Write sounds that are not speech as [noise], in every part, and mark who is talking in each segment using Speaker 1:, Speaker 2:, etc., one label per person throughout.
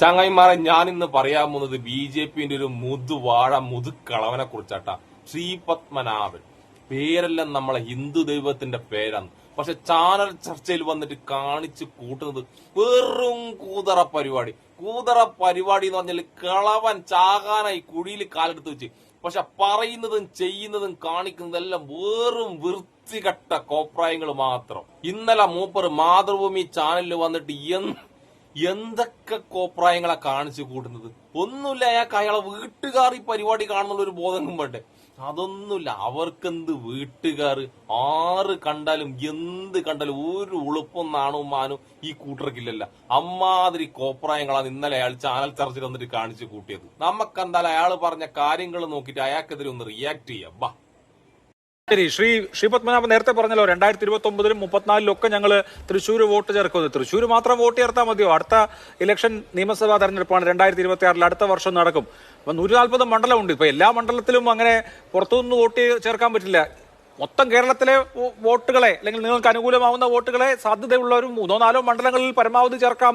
Speaker 1: ചങ്ങായിമാരെ ഞാൻ ഇന്ന് പറയാൻ പോകുന്നത് ബി ജെ പിന്റെ ഒരു മുതുവാഴ മുതുക്കളവനെ കുറിച്ചാട്ടാ. ശ്രീപത്മനാഭൻ. പേരെല്ലാം നമ്മളെ ഹിന്ദു ദൈവത്തിന്റെ പേരാണ്. പക്ഷെ ചാനൽ ചർച്ചയിൽ വന്നിട്ട് കാണിച്ചു കൂട്ടുന്നത് വെറും കൂതറ പരിപാടി. കൂതറ പരിപാടി എന്ന് പറഞ്ഞാൽ കളവൻ ചാകാനായി കുഴിയിൽ കാലെടുത്ത് വെച്ച്. പക്ഷെ പറയുന്നതും ചെയ്യുന്നതും കാണിക്കുന്നതെല്ലാം വെറും വൃത്തികെട്ട കോപ്രായങ്ങൾ മാത്രം. ഇന്നലെ മൂപ്പർ മാതൃഭൂമി ചാനലിൽ വന്നിട്ട് എന്ത് എന്തൊക്കെ കോപ്രായങ്ങളെ കാണിച്ചു കൂട്ടുന്നത് ഒന്നുമില്ല അയാൾക്ക് അയാളെ വീട്ടുകാർ ഈ പരിപാടി കാണുന്നുള്ള ഒരു ബോധം വേണ്ടേ? അതൊന്നുമില്ല അവർക്കെന്ത് വീട്ടുകാർ? ആറ് കണ്ടാലും എന്ത് കണ്ടാലും ഒരു ഉളുപ്പും നാണവും മാനും ഈ കൂട്ടർക്കില്ലല്ല. അമ്മാതിരി കോപ്രായങ്ങളാണ് ഇന്നലെ അയാൾ ചാനൽ ചർച്ചയിൽ വന്നിട്ട് കാണിച്ചു കൂട്ടിയത്. നമുക്കെന്തായാലും അയാൾ പറഞ്ഞ കാര്യങ്ങൾ നോക്കിയിട്ട് അയാൾക്കെതിരെ ഒന്ന് റിയാക്ട് ചെയ്യാം. ബാ.
Speaker 2: ശരി ശ്രീ ശ്രീ പത്മനാഭൻ നേരത്തെ പറഞ്ഞല്ലോ രണ്ടായിരത്തി ഇരുപത്തി ഒമ്പതിലും മുപ്പത്തിനാലിലും ഒക്കെ ഞങ്ങൾ തൃശ്ശൂർ വോട്ട് ചേർക്കുന്നത്. തൃശ്ശൂർ മാത്രം വോട്ട് ചേർത്താൽ മതിയോ? അടുത്ത ഇലക്ഷൻ നിയമസഭാ തെരഞ്ഞെടുപ്പാണ് രണ്ടായിരത്തി ഇരുപത്തി ആറിൽ അടുത്ത വർഷം നടക്കും. അപ്പൊ നൂറ്റി മണ്ഡലമുണ്ട്. ഇപ്പൊ എല്ലാ മണ്ഡലത്തിലും അങ്ങനെ പുറത്തുനിന്ന് വോട്ട് ചേർക്കാൻ പറ്റില്ല. മൊത്തം കേരളത്തിലെ വോട്ടുകളെ അല്ലെങ്കിൽ നിങ്ങൾക്ക് അനുകൂലമാവുന്ന വോട്ടുകളെ സാധ്യതയുള്ളവരും മൂന്നോ നാലോ മണ്ഡലങ്ങളിൽ പരമാവധി ചേർക്കാം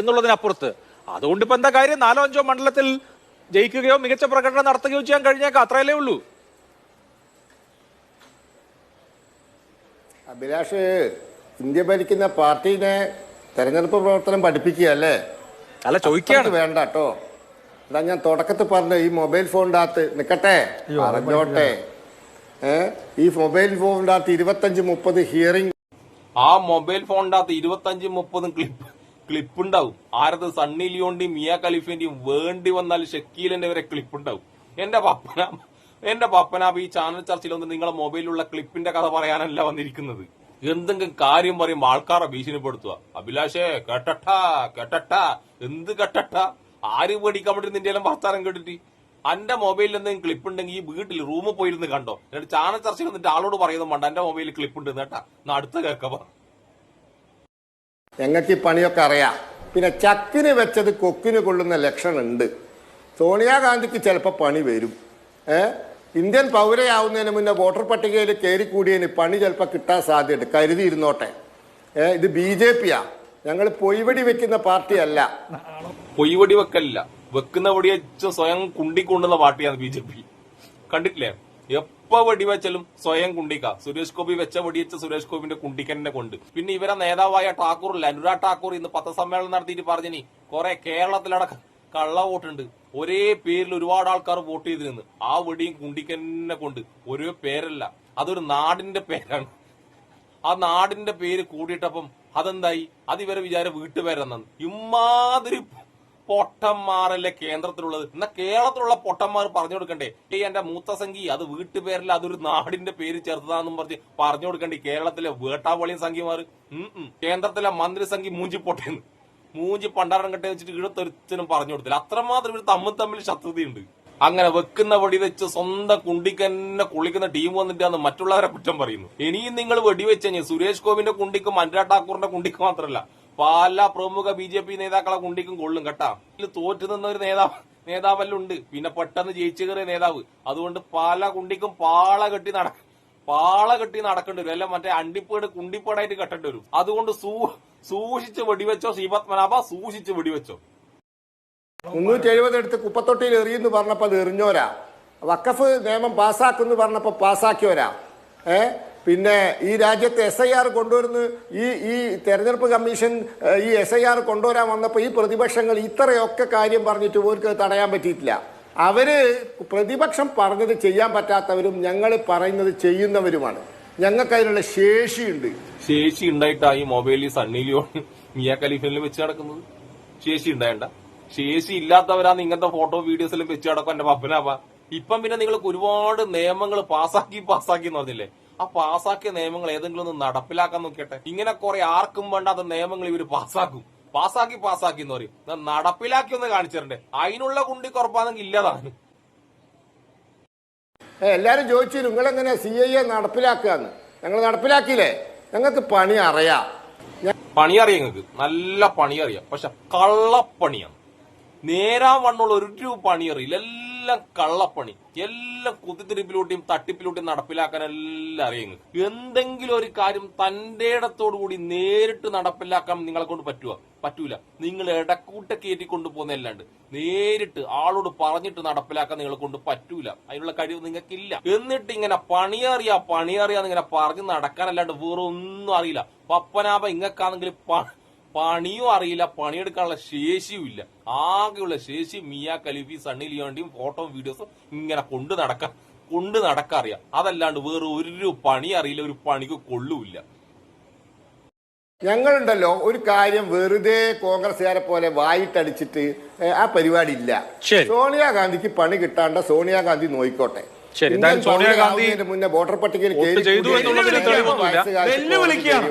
Speaker 2: എന്നുള്ളതിനപ്പുറത്ത്. അതുകൊണ്ട് ഇപ്പൊ എന്താ കാര്യം? നാലോ അഞ്ചോ മണ്ഡലത്തിൽ ജയിക്കുകയോ മികച്ച പ്രകടനം നടത്തുകയോ ചെയ്യാൻ കഴിഞ്ഞേക്കാം. അത്രയല്ലേ ഉള്ളൂ.
Speaker 3: അഭിലാഷ് ഇന്ത്യ ഭരിക്കുന്ന പാർട്ടീനെ തെരഞ്ഞെടുപ്പ് പ്രവർത്തനം പഠിപ്പിക്കുക അല്ലേ?
Speaker 2: അല്ല
Speaker 3: ചോദിക്കാണ് വേണ്ട കേട്ടോ. അതാ ഞാൻ തുടക്കത്തിൽ പറഞ്ഞു ഈ മൊബൈൽ ഫോണിന്റെ അകത്ത് നിക്കട്ടെ പറഞ്ഞോട്ടെ. ഈ മൊബൈൽ ഫോണിന്റെ അകത്ത് ഇരുപത്തഞ്ച് മുപ്പത് ഹിയറിംഗ്
Speaker 1: ആ മൊബൈൽ ഫോണിന്റെ അകത്ത് ഇരുപത്തഞ്ച് മുപ്പതും ക്ലിപ്പ് ക്ലിപ്പ് ഉണ്ടാവും. ആരത് സണ്ണി ലിയോന്റെയും മിയ ഖലീഫിന്റെയും വേണ്ടി വന്നാൽ ഷക്കീലിന്റെ വരെ ക്ലിപ്പ് ഉണ്ടാവും. എന്റെ പപ്പന എന്റെ പപ്പനാബ് ഈ ചാനൽ ചർച്ചയിൽ വന്ന് നിങ്ങളെ മൊബൈലിലുള്ള ക്ലിപ്പിന്റെ കഥ പറയാനല്ല വന്നിരിക്കുന്നത്. എന്തെങ്കിലും കാര്യം പറയുമ്പോൾ ആൾക്കാരെ ഭീഷണിപ്പെടുത്തുക. അഭിലാഷേ കേട്ടട്ടാ കേട്ടട്ടാ എന്ത് കേട്ടട്ടാ? ആര് പേടിക്കാൻ പറ്റും നിന്റെ എല്ലാം വർത്താനം കേട്ടിട്ട്? എന്റെ മൊബൈലിൽ എന്തെങ്കിലും ക്ലിപ്പ് ഉണ്ടെങ്കിൽ ഈ വീട്ടിൽ റൂമിൽ പോയിരുന്ന് കണ്ടോ? എന്നിട്ട് ചാനൽ ചർച്ചയിൽ വന്നിട്ട് ആളോട് പറയുന്നത് വേണ്ട എന്റെ മൊബൈലിൽ ക്ലിപ്പ് ഉണ്ട് കേട്ടാ. അടുത്ത കേക്കവ
Speaker 3: ഞങ്ങൾക്ക് ഈ പണിയൊക്കെ അറിയാം. പിന്നെ ചക്കിന് വെച്ചത് കൊക്കിന് കൊള്ളുന്ന ലക്ഷണമുണ്ട്. സോണിയാഗാന്ധിക്ക് ചിലപ്പോൾ പണി വരും. ഏ? ഇന്ത്യൻ പൗരയാവുന്നതിന് മുന്നേ വോട്ടർ പട്ടികയിൽ കയറിക്കൂടിയതിന് പണി ചിലപ്പോൾ കിട്ടാൻ സാധ്യതയുണ്ട്. കരുതിയിരുന്നോട്ടെ. ഇത് ബി ജെ പിയാ. ഞങ്ങൾ പൊയ്വടി വെക്കുന്ന പാർട്ടിയല്ല.
Speaker 1: പൊയ്വടി വെക്കല്ല വെക്കുന്ന വെടിവെച്ച് സ്വയം കുണ്ടിക്കൊണ്ടുന്ന പാർട്ടിയാണ് ബി ജെ പി. കണ്ടിട്ടില്ലേ? എപ്പോ വെടിവെച്ചാലും സ്വയം കുണ്ടിക്ക. സുരേഷ് ഗോപി വെച്ച വെടിവെച്ച സുരേഷ് ഗോപിന്റെ കുണ്ടിക്കന്നെ കൊണ്ട്. പിന്നെ ഇവരെ നേതാവായ ഠാക്കൂറില്ല. അനുരാഗ് ടാക്കൂർ ഇന്ന് പത്രസമ്മേളനം നടത്തിയിട്ട് പറഞ്ഞിനി കുറെ കേരളത്തിലടക്കം കള്ള വോട്ടുണ്ട് ഒരേ പേരിൽ ഒരുപാട് ആൾക്കാർ വോട്ട് ചെയ്തിരുന്നു. ആ വെടിയും കുണ്ടിക്കന്നെ കൊണ്ട്. ഒരേ പേരല്ല. അതൊരു നാടിന്റെ പേരാണ്. ആ നാടിന്റെ പേര് കൂടിയിട്ടപ്പം അതെന്തായി? അത് ഇവരെ വിചാരം വീട്ടുപേരെന്നാണ്. ഇമാതിരി പൊട്ടന്മാരല്ലേ കേന്ദ്രത്തിലുള്ളത്. എന്നാ കേരളത്തിലുള്ള പൊട്ടന്മാർ പറഞ്ഞു കൊടുക്കണ്ടേ? ഈ എന്റെ മൂത്ത സംഖ്യ അത് വീട്ടുപേരിൽ അതൊരു നാടിന്റെ പേര് ചേർത്തതാന്നും പറഞ്ഞ് പറഞ്ഞു കൊടുക്കണ്ടേ? കേരളത്തിലെ വേട്ടാവളിയും സംഖ്യമാർ കേന്ദ്രത്തിലെ മന്ത്രി സംഖ്യ മൂഞ്ചി പണ്ടാരം കെട്ടി വെച്ചിട്ട് ഇടത്തൊരുത്തനും പറഞ്ഞു കൊടുത്തില്ല. അത്രമാത്രം ഇവർ തമ്മിൽ തമ്മിൽ ശത്രുതയുണ്ട്. അങ്ങനെ വെക്കുന്ന വെടി വെച്ച് സ്വന്തം കുണ്ടിക്ക് തന്നെ കുളിക്കുന്ന ടീം വന്നിട്ടാന്ന് മറ്റുള്ളവരെ കുറ്റം പറയുന്നു. ഇനിയും നിങ്ങൾ വെടിവെച്ച് കഴിഞ്ഞാൽ സുരേഷ് ഗോപിന്റെ കുണ്ടിക്കും അനുരാഗ് ഠാക്കൂറിന്റെ കുണ്ടിക്കും മാത്രമല്ല പല പ്രമുഖ ബി ജെ പി നേതാക്കളെ കുണ്ടിക്കും കൊള്ളും കേട്ടാ. ഇതിൽ തോറ്റു നിന്ന ഒരു നേതാവ് നേതാവല്ലുണ്ട് പിന്നെ പെട്ടെന്ന് ജയിച്ചു കയറിയ നേതാവ്. അതുകൊണ്ട് പല കുണ്ടിക്കും പാള കെട്ടി നട പാള കെട്ടി നടക്കേണ്ടി വരും. അല്ല മറ്റേ അണ്ടിപ്പേട് കുണ്ടിപ്പേടായിട്ട് കെട്ടേണ്ടി വരും. അതുകൊണ്ട് സൂ സൂക്ഷിച്ച് വെടിവെച്ചോ ശ്രീപത്മനാഭ സൂക്ഷിച്ച് വെടിവെച്ചോ.
Speaker 3: മുന്നൂറ്റി എഴുപത് എടുത്ത് കുപ്പത്തൊട്ടിയിൽ എറിയുന്നു പറഞ്ഞപ്പോൾ അത് എറിഞ്ഞോരാ വക്കഫ് നിയമം പാസ്സാക്കുന്നു പറഞ്ഞപ്പോൾ പാസ്സാക്കിയോരാ ഏ? പിന്നെ ഈ രാജ്യത്ത് എസ് ഐ ആർ കൊണ്ടുവരുന്ന ഈ ഈ തെരഞ്ഞെടുപ്പ് കമ്മീഷൻ ഈ എസ് ഐ ആർ കൊണ്ടുവരാൻ വന്നപ്പോൾ ഈ പ്രതിപക്ഷങ്ങൾ ഇത്രയൊക്കെ കാര്യം പറഞ്ഞിട്ട് ഓർക്ക് തടയാൻ പറ്റിയിട്ടില്ല. അവർ പ്രതിപക്ഷം പറഞ്ഞത് ചെയ്യാൻ പറ്റാത്തവരും ഞങ്ങൾ പറയുന്നത് ചെയ്യുന്നവരുമാണ്. ഞങ്ങൾക്ക് അതിനുള്ള ശേഷിയുണ്ട്.
Speaker 1: ശേഷി ഉണ്ടായിട്ടാ ഈ മൊബൈലിൽ സണ്ണി ലിയോൺ മിയ ഖലീഫിലും വെച്ച് നടക്കുന്നത്? ശേഷി ഉണ്ടായണ്ട. ശേഷി ഇല്ലാത്തവരാണ് ഇങ്ങനത്തെ ഫോട്ടോ വീഡിയോസിലും വെച്ച് നടക്കും എന്റെ പപ്പനാപ്പ. ഇപ്പം പിന്നെ നിങ്ങൾക്ക് ഒരുപാട് നിയമങ്ങൾ പാസാക്കി പാസാക്കി എന്ന് പറഞ്ഞില്ലേ? ആ പാസാക്കിയ നിയമങ്ങൾ ഏതെങ്കിലും ഒന്ന് നടപ്പിലാക്കാൻ നോക്കിയട്ടെ. ഇങ്ങനെ കുറെ ആർക്കും വേണ്ടാത്ത നിയമങ്ങൾ ഇവർ പാസ്സാക്കും പാസ്സാക്കി പാസ്സാക്കി എന്ന് പറയും. നടപ്പിലാക്കി ഒന്ന് കാണിച്ചിട്ടുണ്ട്. അതിനുള്ള കുണ്ടി കുറപ്പാണെങ്കിൽ ഇല്ലതാണ്.
Speaker 3: എല്ലാരും ചോദിച്ചു നിങ്ങൾ എങ്ങനെ സി ഐ എ നടപ്പിലാക്കുകയെന്ന്. ഞങ്ങൾ നടപ്പിലാക്കിയില്ലേ? ഞങ്ങൾക്ക് പണി അറിയാം.
Speaker 1: പണി അറിയാം നിങ്ങൾക്ക്. നല്ല പണി അറിയാം പക്ഷെ കള്ളപ്പണിയാണ്. നേരാ വണ്ണുള്ള ഒരു പണി അറിയില്ല എല്ലാം കള്ളപ്പണി. എല്ലാം കുത്തിത്തിരിപ്പിലൂട്ടിയും തട്ടിപ്പിലൂട്ടിയും നടപ്പിലാക്കാൻ എല്ലാം അറിയുന്നു. എന്തെങ്കിലും ഒരു കാര്യം തന്റെ ഇടത്തോടുകൂടി നേരിട്ട് നടപ്പിലാക്കാൻ നിങ്ങളെ കൊണ്ട് പറ്റുക പറ്റൂല. നിങ്ങൾ ഇടക്കൂട്ട കയറ്റി കൊണ്ടുപോകുന്നല്ലാണ്ട് നേരിട്ട് ആളോട് പറഞ്ഞിട്ട് നടപ്പിലാക്കാൻ നിങ്ങളെ കൊണ്ട് പറ്റൂല. അതിനുള്ള കഴിവ് നിങ്ങൾക്കില്ല. എന്നിട്ട് ഇങ്ങനെ പണിയറിയാ പണിയറിയാന്ന് ഇങ്ങനെ പറഞ്ഞ് നടക്കാനല്ലാണ്ട് വേറെ ഒന്നും അറിയില്ല. പപ്പനാഭ ഇങ്ങക്കാണെങ്കിൽ പണിയും അറിയില്ല പണിയെടുക്കാനുള്ള ശേഷിയും ഇല്ല. ആകെയുള്ള ശേഷി മിയ കലിഫി സണ്ണി ലിയോണ്ടിയും ഫോട്ടോ വീഡിയോസും ഇങ്ങനെ കൊണ്ടു നടക്കാൻ കൊണ്ട് നടക്കറിയാം അതല്ലാണ്ട് വേറെ ഒരു പണി അറിയില്ല ഒരു പണിക്ക് കൊള്ളൂല്ല.
Speaker 3: ഞങ്ങളുണ്ടല്ലോ ഒരു കാര്യം വെറുതെ കോൺഗ്രസ്സുകാരെ പോലെ വായിട്ടടിച്ചിട്ട് ആ പരിപാടി ഇല്ല. സോണിയാഗാന്ധിക്ക് പണി കിട്ടാണ്ട സോണിയാഗാന്ധി നോയിക്കോട്ടെ.
Speaker 2: ശരി, സോണിയാഗാന്ധി
Speaker 3: മുന്നേ വോട്ടർ പട്ടികയിൽ കയറി
Speaker 2: ചെയ്തു എന്നുള്ളതിന് തെളിവൊന്നുമില്ല.
Speaker 4: വെല്ലുവിളിക്കുകയാണ്.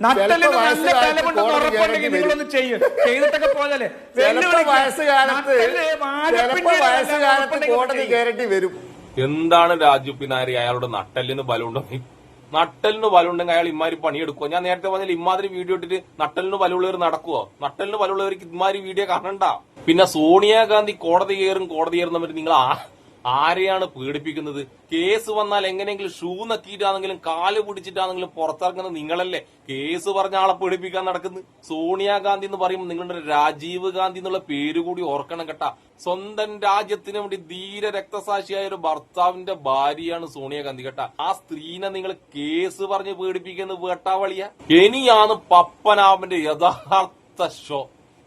Speaker 4: നട്ടലിന് നല്ല ബലമുണ്ടെന്ന് ഉറപ്പുണ്ടെങ്കിൽ നിങ്ങളൊന്ന്. ചെയ്യും. ചെയ്തിട്ടൊക്കെ [laughs]
Speaker 1: എന്താണ് രാജു പിന്നാരി? അയാളുടെ നട്ടലിന് ബലമുണ്ടെങ്കിൽ നട്ടലിന് ബലമുണ്ടെങ്കിൽ അയാൾ ഇമാരി പണിയെടുക്കുക ഞാൻ നേരത്തെ പറഞ്ഞാൽ ഇമാതിരി വീഡിയോ ഇട്ടിട്ട് നട്ടലിന് ബലമുള്ളവർ നടക്കുവോ? നട്ടലിന് ബലമുള്ളവർക്ക് ഇമാതിരി വീഡിയോ കാണണ്ട. പിന്നെ സോണിയാഗാന്ധി കോടതി കയറും കോടതി കയറുന്നവർ നിങ്ങൾ ആ- ആരെയാണ് പീഡിപ്പിക്കുന്നത്? കേസ് വന്നാൽ എങ്ങനെയെങ്കിലും ഷൂ നക്കിയിട്ടാണെങ്കിലും കാൽ പിടിച്ചിട്ടാണെങ്കിലും പുറത്തിറങ്ങുന്നത് നിങ്ങളല്ലേ? കേസ് പറഞ്ഞ ആളെ പീഡിപ്പിക്കാൻ നടക്കുന്നത് സോണിയാഗാന്ധി എന്ന് പറയുമ്പോൾ നിങ്ങളുടെ രാജീവ് ഗാന്ധി എന്നുള്ള പേര് കൂടി ഓർക്കണം കേട്ടാ. സ്വന്തം രാജ്യത്തിന് വേണ്ടി ധീര രക്തസാക്ഷിയായ ഒരു ഭർത്താവിന്റെ ഭാര്യയാണ് സോണിയാഗാന്ധി കേട്ടാ. ആ സ്ത്രീനെ നിങ്ങൾ കേസ് പറഞ്ഞ് പീഡിപ്പിക്കുന്നത് വേട്ടാവളിയ? ഇനിയാണ് പപ്പനാഭന്റെ യഥാർത്ഥ ഷോ.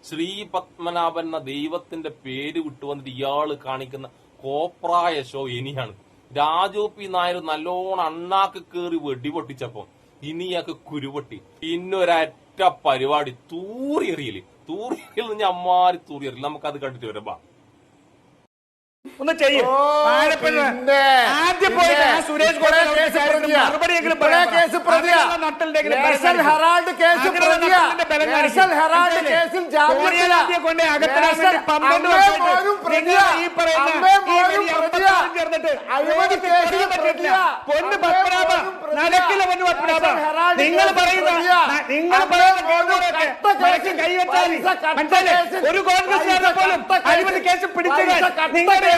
Speaker 1: ശ്രീ പത്മനാഭൻ എന്ന ദൈവത്തിന്റെ പേര് വിട്ടുവന്നിട്ട് ഇയാൾ കാണിക്കുന്ന കോപ്രായ ഷോ ഇനിയാണ്. രാജു പി നായർ നല്ലോണം അണ്ണാക്ക് കയറി വെടി പൊട്ടിച്ചപ്പോ ഇനി ഇയാൾക്ക് കുരുപൊട്ടി. ഇന്നൊരറ്റ പരിപാടി തൂറിയെറിയൽ നിന്ന് അമ്മാരി തൂറിയെറിയൽ നമുക്കത് കണ്ടിട്ട് വരാം.
Speaker 4: ഒന്ന് ചെയ്യും.
Speaker 3: ഓ,
Speaker 4: ആദ്യം പോയിട്ട് ആ സുരേഷ്. മറുപടിയെങ്കിലും കൊണ്ട് പന്ത്രണ്ട്. നിങ്ങൾ ഈ പറയുന്ന. പൊന്ന് പത്മനാഭ നടക്കില്ല പൊന്ന് പത്മനാഭ നിങ്ങൾ പറയുന്ന നിങ്ങൾ കൈവച്ചാൽ ഒരു
Speaker 3: കോൺഗ്രസ്
Speaker 4: പോലും അഴിമതി കേസ് പിടിച്ചത് നിങ്ങളുടെ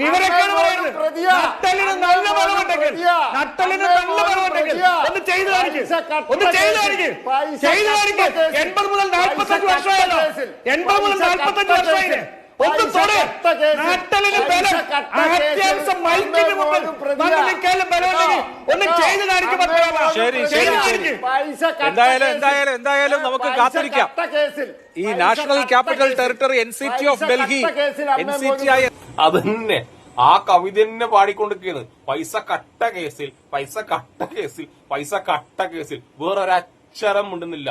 Speaker 4: വിവരക്കേട് പറയരുത്. നട്ടലിന് നല്ല ബലമുണ്ടെങ്കിൽ നട്ടലിന് നല്ല ബലമുണ്ടെങ്കിൽ ഒന്ന് ചെയ്തു കാണിക്ക്. ഒന്ന് ചെയ്തു. ചെയ്തു എൺപത് മുതൽ നാൽപ്പത്തഞ്ച് വർഷമായല്ലോ. എൺപത് മുതൽ നാൽപ്പത്തഞ്ച് വർഷമായില്ലേ. ഒന്ന് തൊട്.
Speaker 3: കട്ട
Speaker 2: എന്തായാലും. എന്തായാലും, എന്തായാലും നമുക്ക് കാത്തിരിക്കാം. ഈ
Speaker 3: പൈസ
Speaker 2: നാഷണൽ
Speaker 3: കട്ട
Speaker 2: ക്യാപിറ്റൽ
Speaker 3: കേസിൽ.
Speaker 2: Territory N C T of Delhi N C T ആയ അത്
Speaker 1: അതന്നെ. ആ കവിത തന്നെ പാടിക്കൊണ്ടിരിക്കുന്നത് പൈസ കട്ട കേസിൽ പൈസ കട്ട കേസിൽ പൈസ കട്ട കേസിൽ. വേറൊരക്ഷരം മിണ്ടുന്നില്ല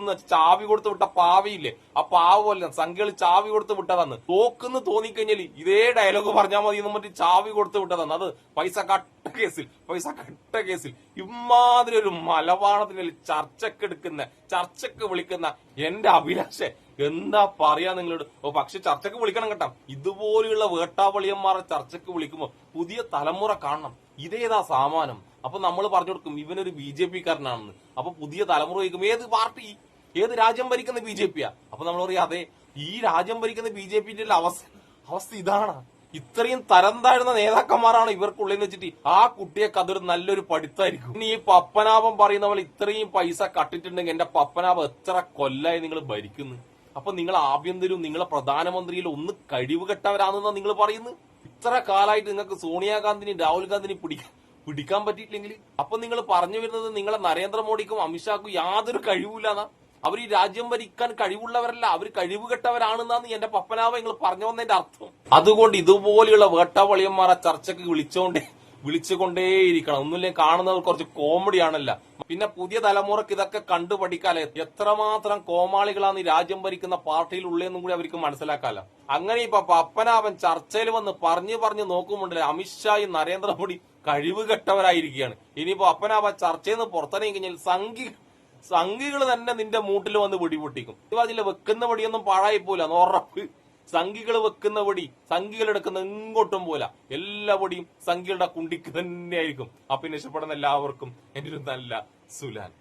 Speaker 1: എന്ന് വെച്ചാൽ ചാവി കൊടുത്ത് വിട്ട പാവിയില്ലേ? ആ പാവ പോലെ സംഖ്യകൾ ചാവി കൊടുത്ത് വിട്ടതാണ്. തോക്കെന്ന് തോന്നിക്കഴിഞ്ഞാൽ ഇതേ ഡയലോഗ് പറഞ്ഞാൽ മതി എന്ന് മറ്റു ചാവി കൊടുത്തു വിട്ടതാണ്. അത് പൈസ കട്ട കേസിൽ പൈസ കട്ട കേസിൽ ഇമാതിരി ഒരു മലവാണത്തിന് ചർച്ചക്ക് എടുക്കുന്ന ചർച്ചക്ക് വിളിക്കുന്ന എന്റെ അഭിലാഷെ എന്താ പറയാ നിങ്ങളോട്? ഓ പക്ഷെ ചർച്ചക്ക് വിളിക്കണം കേട്ടോ. ഇതുപോലെയുള്ള വേട്ടാവളിയന്മാരെ ചർച്ചക്ക് വിളിക്കുമ്പോൾ പുതിയ തലമുറ കാണണം. ഇതേതാ സാമാനം? അപ്പൊ നമ്മൾ പറഞ്ഞു കൊടുക്കും ഇവനൊരു ബി ജെ പി കാരനാണെന്ന് അപ്പൊ പുതിയ തലമുറ ചോദിക്കും ഏത് പാർട്ടി? ഏത് രാജ്യം ഭരിക്കുന്ന ബി ജെ പിയാ? അപ്പൊ നമ്മൾ പറയും അതെ ഈ രാജ്യം ഭരിക്കുന്ന ബി ജെ പിന്റെ അവസ്ഥ അവസ്ഥ ഇതാണ്. ഇത്രയും തരം താഴ്ന്ന നേതാക്കന്മാരാണ് ഇവർക്കുള്ളിൽ വെച്ചിട്ട് ആ കുട്ടിയൊക്കെ അതൊരു നല്ലൊരു പഠിത്തായിരിക്കും ഇനി ഈ പപ്പനാഭം പറയുന്ന പോലെ ഇത്രയും പൈസ കട്ടിട്ടുണ്ടെങ്കിൽ എന്റെ പപ്പനാഭം എത്ര കൊല്ലായി നിങ്ങൾ ഭരിക്കുന്നു? അപ്പൊ നിങ്ങൾ ആഭ്യന്തരവും നിങ്ങളെ പ്രധാനമന്ത്രിയിൽ ഒന്ന് കഴിവ് കെട്ടവരാണെന്നാ നിങ്ങൾ പറയുന്നത്? ഇത്ര കാലമായിട്ട് നിങ്ങൾക്ക് സോണിയാഗാന്ധിനെയും രാഹുൽ ഗാന്ധിനെയും പിടിക്കാൻ പിടിക്കാൻ പറ്റിയിട്ടില്ലെങ്കിൽ അപ്പൊ നിങ്ങൾ പറഞ്ഞു വരുന്നത് നിങ്ങളെ നരേന്ദ്രമോദിക്കും അമിത്ഷാക്കും യാതൊരു കഴിവില്ലാന്നാ. അവർ ഈ രാജ്യം ഭരിക്കാൻ കഴിവുള്ളവരല്ല അവർ കഴിവ് കെട്ടവരാണെന്നാന്ന് എന്റെ പപ്പനാവ നിങ്ങൾ പറഞ്ഞു വന്നതിന്റെ അർത്ഥം. അതുകൊണ്ട് ഇതുപോലെയുള്ള വേട്ടാവളിയന്മാരെ ചർച്ചയ്ക്ക് വിളിച്ചോണ്ടേ വിളിച്ചുകൊണ്ടേയിരിക്കണം. ഒന്നുമില്ലെങ്കിൽ കാണുന്നത് കുറച്ച് കോമഡി ആണല്ല പിന്നെ പുതിയ തലമുറയ്ക്ക് ഇതൊക്കെ കണ്ടു പഠിക്കാലേ. എത്രമാത്രം കോമാളികളാണ് ഈ രാജ്യം ഭരിക്കുന്ന പാർട്ടിയിൽ ഉള്ളതെന്നും കൂടി അവർക്ക് മനസ്സിലാക്കാല. അങ്ങനെ ഇപ്പൊ പപ്പനാവൻ ചർച്ചയിൽ വന്ന് പറഞ്ഞു പറഞ്ഞു നോക്കുമ്പോണ്ടല്ലേ അമിത്ഷായും നരേന്ദ്രമോദി കഴിവ് കെട്ടവരായിരിക്കുകയാണ് ഇനിയിപ്പോ അപ്പനാവ ചർച്ചയിൽ നിന്ന് പുറത്തിറങ്ങി കഴിഞ്ഞാൽ സംഘി സംഘികൾ തന്നെ നിന്റെ മൂട്ടിൽ വന്ന് പിടിപൊട്ടിക്കും ഇപ്പൊ അതിൽ വെക്കുന്ന പടിയൊന്നും പാഴായി പോല ഉറപ്പ് സംഘികൾ വെക്കുന്ന പൊടി സംഘികൾ എടുക്കുന്ന എങ്ങോട്ടും പോല എല്ലാ പൊടിയും സംഘികളുടെ കുണ്ടിക്ക് തന്നെയായിരിക്കും അപ്പൊ ഇഷ്ടപ്പെടുന്ന എല്ലാവർക്കും എന്റെ ഒരു നല്ല സുലാൻ.